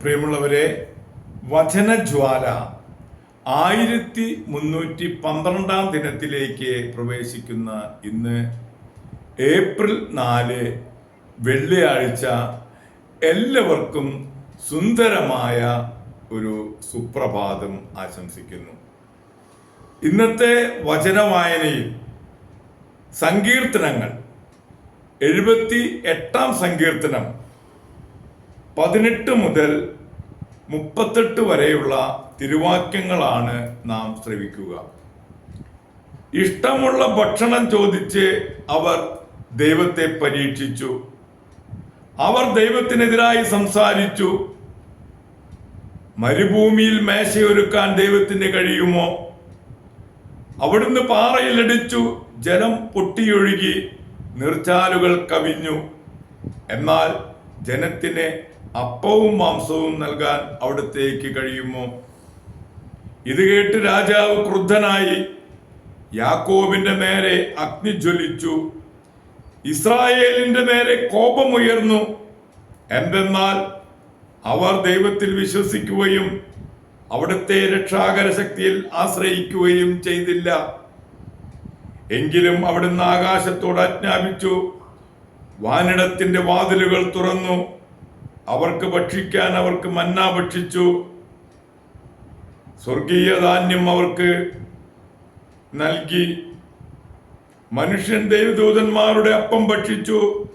പ്രിയമുള്ളവരെ വചനജ്വാല ആയിരത്തി മുന്നൂറ്റി പന്ത്രണ്ടാം ദിനത്തിലേക്ക് പ്രവേശിക്കുന്ന ഇന്ന് ഏപ്രിൽ നാല് വെള്ളിയാഴ്ച എല്ലാവർക്കും സുന്ദരമായ ഒരു സുപ്രഭാതം ആശംസിക്കുന്നു. ഇന്നത്തെ വചനവായനയിൽ സങ്കീർത്തനങ്ങൾ എഴുപത്തി എട്ടാം സങ്കീർത്തനം പതിനെട്ട് മുതൽ മുപ്പത്തെട്ട് വരെയുള്ള തിരുവാക്യങ്ങളാണ് നാം ശ്രവിക്കുക. ഇഷ്ടമുള്ള ഭക്ഷണം ചോദിച്ച് അവർ ദൈവത്തെ പരീക്ഷിച്ചു. അവർ ദൈവത്തിനെതിരായി സംസാരിച്ചു. മരുഭൂമിയിൽ മേശയൊരുക്കാൻ ദൈവത്തിന് കഴിയുമോ? അവിടുന്ന് പാറയിലടിച്ചു ജലം പൊട്ടിയൊഴുകി നീർച്ചാലുകൾ കവിഞ്ഞു. എന്നാൽ ജനത്തിന് അപ്പവും മാംസവും നൽകാൻ അവിടത്തേക്ക് കഴിയുമോ? ഇത് കേട്ട് രാജാവ് ക്രുദ്ധനായി യാക്കോബിന്റെ നേരെ അഗ്നി ജ്വലിച്ചു. ഇസ്രായേലിന്റെ നേരെ കോപമുയർന്നു. എന്തെന്നാൽ അവർ ദൈവത്തിൽ വിശ്വസിക്കുകയും അവിടുത്തെ രക്ഷാകര ശക്തിയിൽ ആശ്രയിക്കുകയും ചെയ്തില്ല. എങ്കിലും അവിടുന്ന് ആകാശത്തോട് ആജ്ഞാപിച്ചു. വാനിടത്തിന്റെ വാതിലുകൾ തുറന്നു. അവർക്ക് ഭക്ഷിക്കാൻ അവർക്ക് മന്ന ഭക്ഷിച്ചു. സ്വർഗീയ ധാന്യം അവർക്ക് നൽകി. മനുഷ്യൻ ദൈവദൂതന്മാരുടെ അപ്പം ഭക്ഷിച്ചു.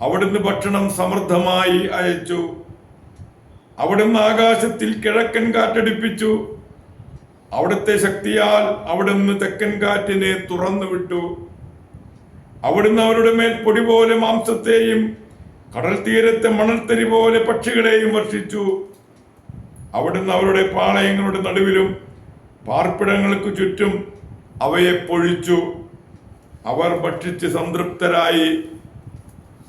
അവിടുന്ന് ഭക്ഷണം സമൃദ്ധമായി അയച്ചു. അവിടുന്ന് ആകാശത്തിൽ കിഴക്കൻ കാറ്റടിപ്പിച്ചു. അവിടുത്തെ ശക്തിയാൽ അവിടുന്ന് തെക്കൻ കാറ്റിനെ തുറന്നു വിട്ടു അവിടുന്ന് അവരുടെ മേൽ പൊടി പോലെ മാംസത്തെയും കടൽ തീരത്തെ മണൽത്തരി പോലെ പക്ഷികളെയും വർഷിച്ചു. അവിടുന്ന് അവരുടെ പാളയങ്ങളുടെ നടുവിലും പാർപ്പിടങ്ങൾക്ക് ചുറ്റും അവയെ പൊഴിച്ചു. അവർ ഭക്ഷിച്ച് സംതൃപ്തരായി.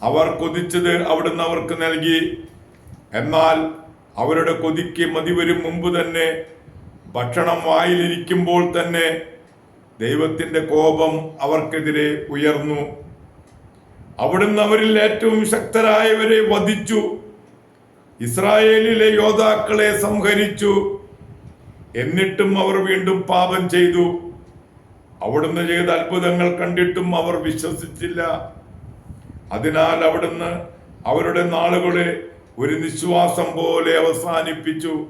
അവർ കൊതിച്ചത് അവിടുന്ന് അവർക്ക് നൽകി. എന്നാൽ അവരുടെ കൊതിക്ക് മതിവരും മുമ്പ് തന്നെ ഭക്ഷണം വായിലിരിക്കുമ്പോൾ തന്നെ ദൈവത്തിന്റെ കോപം അവർക്കെതിരെ ഉയർന്നു. അവിടുന്ന് അവരിൽ ഏറ്റവും ശക്തരായവരെ വധിച്ചു. ഇസ്രായേലിലെ യോദ്ധാക്കളെ സംഹരിച്ചു. എന്നിട്ടും അവർ വീണ്ടും പാപം ചെയ്തു. അവിടുന്ന് ചെയ്ത അത്ഭുതങ്ങൾ കണ്ടിട്ടും അവർ വിശ്വസിച്ചില്ല. അതിനാൽ അവിടുന്ന് അവരുടെ നാളുകളെ ഒരു നിശ്വാസം പോലെ അവസാനിപ്പിച്ചു.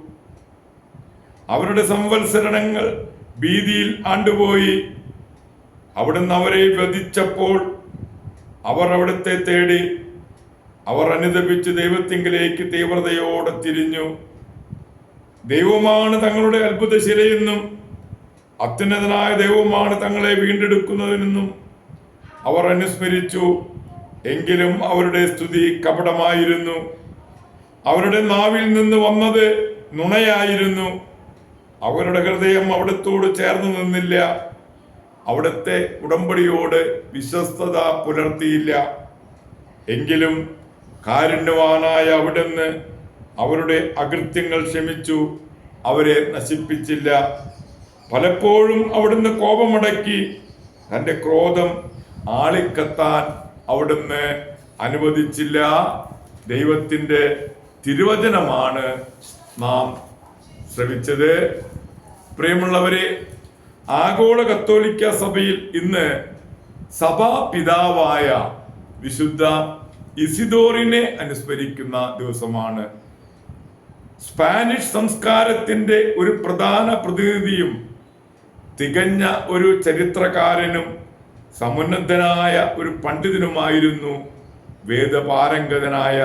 അവരുടെ സംവത്സരണങ്ങൾ ഭീതിയിൽ ആണ്ടുപോയി. അവിടുന്ന് അവരെ വധിച്ചപ്പോൾ അവർ അവിടുത്തെ തേടി അവർ അനുദപിച്ച് ദൈവത്തിങ്കിലേക്ക് തീവ്രതയോടെ തിരിഞ്ഞു. ദൈവമാണ് തങ്ങളുടെ അത്ഭുതശിലയെന്നും അത്യുന്നതനായ ദൈവമാണ് തങ്ങളെ വീണ്ടെടുക്കുന്നതിനെന്നും അവർ അനുസ്മരിച്ചു. എങ്കിലും അവരുടെ സ്തുതി കപടമായിരുന്നു. അവരുടെ നാവിൽ നിന്ന് വന്നത് നുണയായിരുന്നു. അവരുടെ ഹൃദയം അവിടത്തോട് ചേർന്ന് നിന്നില്ല. അവിടുത്തെ ഉടമ്പടിയോട് വിശ്വസ്തത പുലർത്തിയില്ല. എങ്കിലും കാരുണ്യവാനായ അവിടുന്ന് അവരുടെ അകൃത്യങ്ങൾ ക്ഷമിച്ചു. അവരെ നശിപ്പിച്ചില്ല. പലപ്പോഴും അവിടുന്ന് കോപമടക്കി തന്റെ ക്രോധം ആളിക്കത്താൻ അവിടുന്ന് അനുവദിച്ചില്ല. ദൈവത്തിന്റെ തിരുവചനമാണ് നാം ശ്രമിച്ചത് പ്രിയമുള്ളവരെ ആഗോള കത്തോലിക്ക സഭയിൽ ഇന്ന് സഭാ പിതാവായ വിശുദ്ധ ഇസിദോറിനെ അനുസ്മരിക്കുന്ന ദിവസമാണ്. സ്പാനിഷ് സംസ്കാരത്തിന്റെ ഒരു പ്രധാന പ്രതിനിധിയും തികഞ്ഞ ഒരു ചരിത്രകാരനും സമുന്നതനായ ഒരു പണ്ഡിതനുമായിരുന്നു വേദപാരംഗതനായ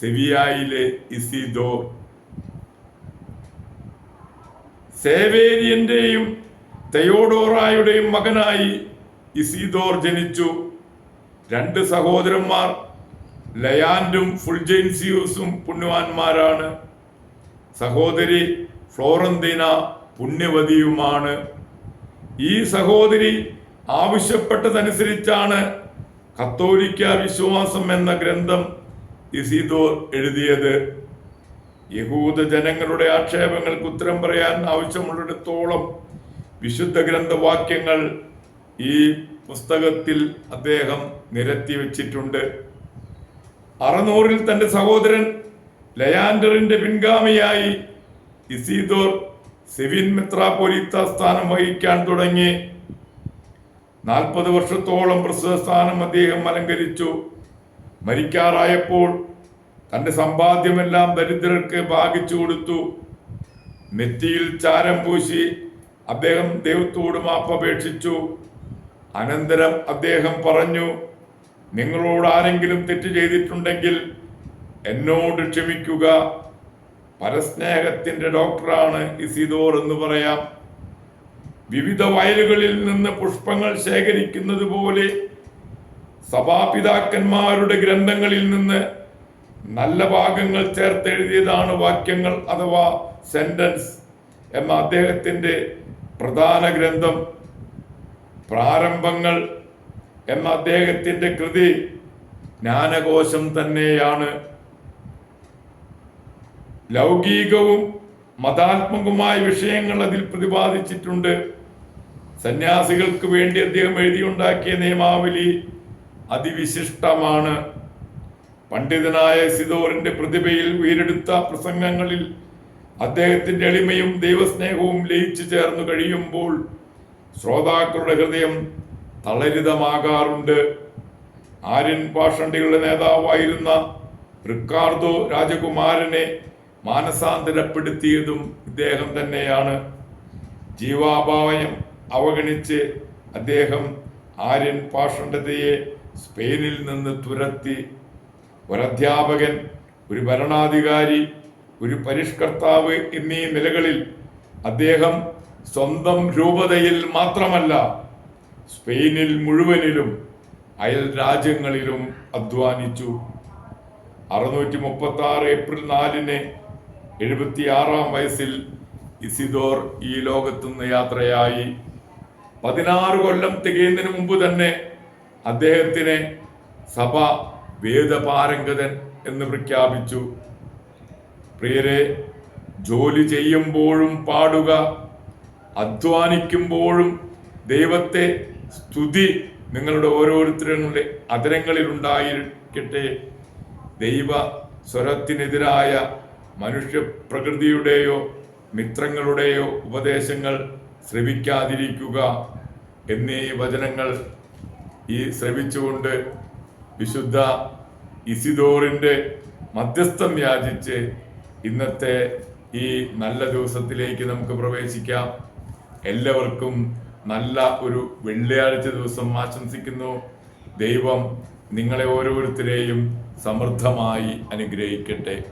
സെവിയായിലെ ഇസിദോർ. സേവേരിയന്റെയും തെയോഡോറായുടെയും മകനായി ഇസിദോർ ജനിച്ചു. രണ്ട് സഹോദരന്മാർ ലയാൻഡും ഫുൾജെൻസിയൂസും പുണ്യവാന്മാരാണ്. സഹോദരി ഫ്ലോറന്തിന പുണ്യവതിയുമാണ്. ഈ സഹോദരി ആവശ്യപ്പെട്ടതനുസരിച്ചാണ് കത്തോലിക്ക വിശ്വാസം എന്ന ഗ്രന്ഥം ഇസിദോർ എഴുതിയത്. യഹൂദ ജനങ്ങളുടെ ആക്ഷേപങ്ങൾക്ക് ഉത്തരം പറയാൻ ആവശ്യമുള്ളിടത്തോളം വിശുദ്ധ ഗ്രന്ഥവാക്യങ്ങൾ ഈ പുസ്തകത്തിൽ അദ്ദേഹം നിരത്തി വച്ചിട്ടുണ്ട്. അറുന്നൂറിൽ തന്റെ സഹോദരൻ ലയാൻഡറിന്റെ പിൻഗാമിയായി ഇസീദോർ സെവിൻ മെത്രാപ്പൊലീത്ത സ്ഥാനം വഹിക്കാൻ തുടങ്ങി. നാൽപ്പത് വർഷത്തോളം പ്രസ്തുത സ്ഥാനം അദ്ദേഹം അലങ്കരിച്ചു. മരിക്കാറായപ്പോൾ തന്റെ സമ്പാദ്യമെല്ലാം ദരിദ്രർക്ക് ഭാഗിച്ചു കൊടുത്തു. നെറ്റിയിൽ ചാരം പൂശി അദ്ദേഹം ദൈവത്തോട് മാപ്പപേക്ഷിച്ചു. അനന്തരം അദ്ദേഹം പറഞ്ഞു നിങ്ങളോട് ആരെങ്കിലും തെറ്റ് ചെയ്തിട്ടുണ്ടെങ്കിൽ എന്നോട് ക്ഷമിക്കുക. പരസ്നേഹത്തിന്റെ ഡോക്ടറാണ് ഇസിദോർ എന്ന് പറയാം. വിവിധ വയലുകളിൽ നിന്ന് പുഷ്പങ്ങൾ ശേഖരിക്കുന്നത് പോലെ സഭാപിതാക്കന്മാരുടെ ഗ്രന്ഥങ്ങളിൽ നിന്ന് നല്ല ഭാഗങ്ങൾ ചേർത്തെഴുതിയതാണ് വാക്യങ്ങൾ അഥവാ സെന്റൻസ് എന്ന അദ്ദേഹത്തിന്റെ പ്രധാന ഗ്രന്ഥം പ്രാരംഭങ്ങൾ എന്ന അദ്ദേഹത്തിന്റെ കൃതി ജ്ഞാനകോശം തന്നെയാണ്. ലൗകികവും മതാത്മകവുമായ വിഷയങ്ങൾ അതിൽ പ്രതിപാദിച്ചിട്ടുണ്ട്. സന്യാസികൾക്ക് വേണ്ടി അദ്ദേഹം എഴുതിയുണ്ടാക്കിയ നിയമാവലി അതിവിശിഷ്ടമാണ്. പണ്ഡിതനായ സിദോറിന്റെ പ്രതിഭയിൽ ഉയരെടുത്ത പ്രസംഗങ്ങളിൽ അദ്ദേഹത്തിന്റെ എളിമയും ദൈവസ്നേഹവും ലയിച്ചു ചേർന്നു കഴിയുമ്പോൾ ശ്രോതാക്കളുടെ ഹൃദയം തളരിതമാകാറുണ്ട്. ആര്യൻ പാഷണ്ടികളുടെ നേതാവായിരുന്ന റിക്കാർഡോ രാജകുമാരനെ മാനസാന്തരപ്പെടുത്തിയതും ഇദ്ദേഹം തന്നെയാണ്. ജീവാഭാവയം അവഗണിച്ച് അദ്ദേഹം ആര്യൻ പാഷണ്ഡതയെ സ്പെയിനിൽ നിന്ന് തുരത്തി. ഒരധ്യാപകൻ ഒരു ഭരണാധികാരി ഒരു പരിഷ്കർത്താവ് എന്നീ നിലകളിൽ അദ്ദേഹം സ്വന്തം രൂപതയിൽ മാത്രമല്ല സ്പെയിനിൽ മുഴുവനിലും അയൽ രാജ്യങ്ങളിലും അധ്വാനിച്ചു. അറുന്നൂറ്റി മുപ്പത്തി ആറ് ഏപ്രിൽ നാലിന് എഴുപത്തിയാറാം വയസ്സിൽ ഇസിദോർ ഈ ലോകത്തുനിന്ന് യാത്രയായി. പതിനാറ് കൊല്ലം തികയുന്നതിന് മുമ്പ് തന്നെ അദ്ദേഹത്തിനെ സഭ വേദപാരംഗതൻ എന്ന് പ്രഖ്യാപിച്ചു. പ്രിയരെ ജോലി ചെയ്യുമ്പോഴും പാടുക അധ്വാനിക്കുമ്പോഴും ദൈവത്തെ സ്തുതി നിങ്ങളുടെ ഓരോരുത്തരുടെ അതിരങ്ങളിൽ ഉണ്ടായിരിക്കട്ടെ. ദൈവ സ്വരത്തിനെതിരായ മനുഷ്യ പ്രകൃതിയുടെയോ മിത്രങ്ങളുടെയോ ഉപദേശങ്ങൾ ശ്രവിക്കാതിരിക്കുക എന്നീ വചനങ്ങൾ ഈ ശ്രവിച്ചുകൊണ്ട് വിശുദ്ധ ഇസിദോറിന്റെ മധ്യസ്ഥം യാചിച്ച് ഇന്നത്തെ ഈ നല്ല ദിവസത്തിലേക്ക് നമുക്ക് പ്രവേശിക്കാം. എല്ലാവർക്കും നല്ല ഒരു വെള്ളിയാഴ്ച ദിവസം ആശംസിക്കുന്നു. ദൈവം നിങ്ങളെ ഓരോരുത്തരെയും സമൃദ്ധമായി അനുഗ്രഹിക്കട്ടെ.